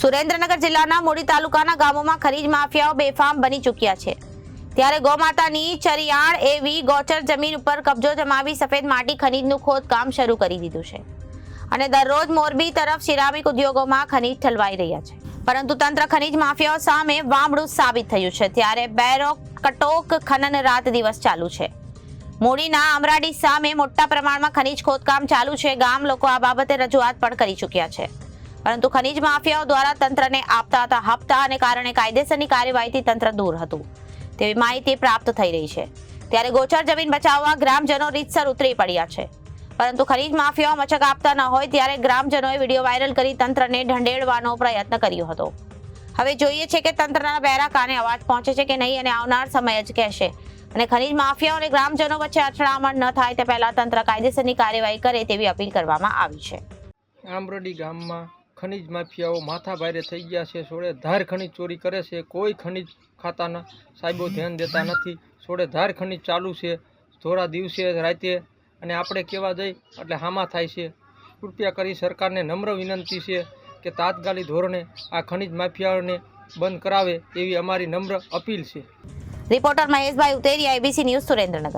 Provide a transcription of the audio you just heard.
સુરેન્દ્રનગર જિલ્લાના મૂડી તાલુકાના ગામોમાં ખનીજ માફિયાઓ બેફામ બની ચૂક્યા છે. ત્યારે ગૌમાતાની ચરિયાણ એવી ગોચર જમીન ઉપર કબજો જમાવી સફેદ માટી ખનીજનું ખોદકામ શરૂ કરી દીધું છે. અને દરરોજ મોરબી તરફ સિરામિક ઉદ્યોગોમાં ખનીજ ઠલવાઈ રહ્યા છે. પરંતુ તંત્ર ખનીજ માફિયાઓ સામે વામડું સાબિત થયું છે. ત્યારે બેરો કટોક ખનન રાત દિવસ ચાલુ છે. મૂડીના અમરાડી સામે મોટા પ્રમાણમાં ખનીજ ખોદકામ ચાલુ છે. ગામ લોકો આ બાબતે રજૂઆત પણ કરી ચૂક્યા છે. પરંતુ ખનીજ માફિયાઓ દ્વારા તંત્રને આપતા હતા હપ્તા અને કારણે કાયદેસરની કાર્યવાહીથી તંત્ર દૂર હતું. તેવી માહિતી પ્રાપ્ત થઈ રહી છે. ત્યારે ગોચર જમીન બચાવવા ગ્રામજનો રીતસર ઉતરી પડ્યા છે. પરંતુ ખનીજ માફિયાઓ મચક આપતા ન હોય ત્યારે ગ્રામજનોએ વીડિયો વાયરલ કરી તંત્રને ઢંઢેડવાનો પ્રયત્ન કર્યો હતો. હવે જોઈએ છે કે તંત્રના બેરા કાને અવાજ પહોંચે છે કે નહીં અને આવનાર સમય જ કહેશે. અને ખનીજ માફિયાઓ અને ગ્રામજનો વચ્ચે અથડામણ ન થાય તે પહેલા તંત્ર કાયદેસરની કાર્યવાહી કરે તેવી અપીલ કરવામાં આવી છે. આંબરડી ગામમાં ખનીજ માફિયાઓ માથા ભારે થઈ ગયા છે. સોળે ધાર ખનીજ ચોરી કરે છે. કોઈ ખનીજ ખાતાના સાહેબો ધ્યાન દેતા નથી. સોળે ધાર ખનીજ ચાલુ છે. ધોરા દિવસે રાતે અને આપણે કહેવા જઈ? એટલે હામાં થાય છે. કૃપયા કરી સરકારને નમ્ર વિનંતી છે કે તાત્કાલિક ધોરણે આ ખનીજ માફિયાઓને બંધ કરાવે એવી અમારી નમ્ર અપીલ છે. Reporter Maheshbhai Uteri, IBC news Surendranagar.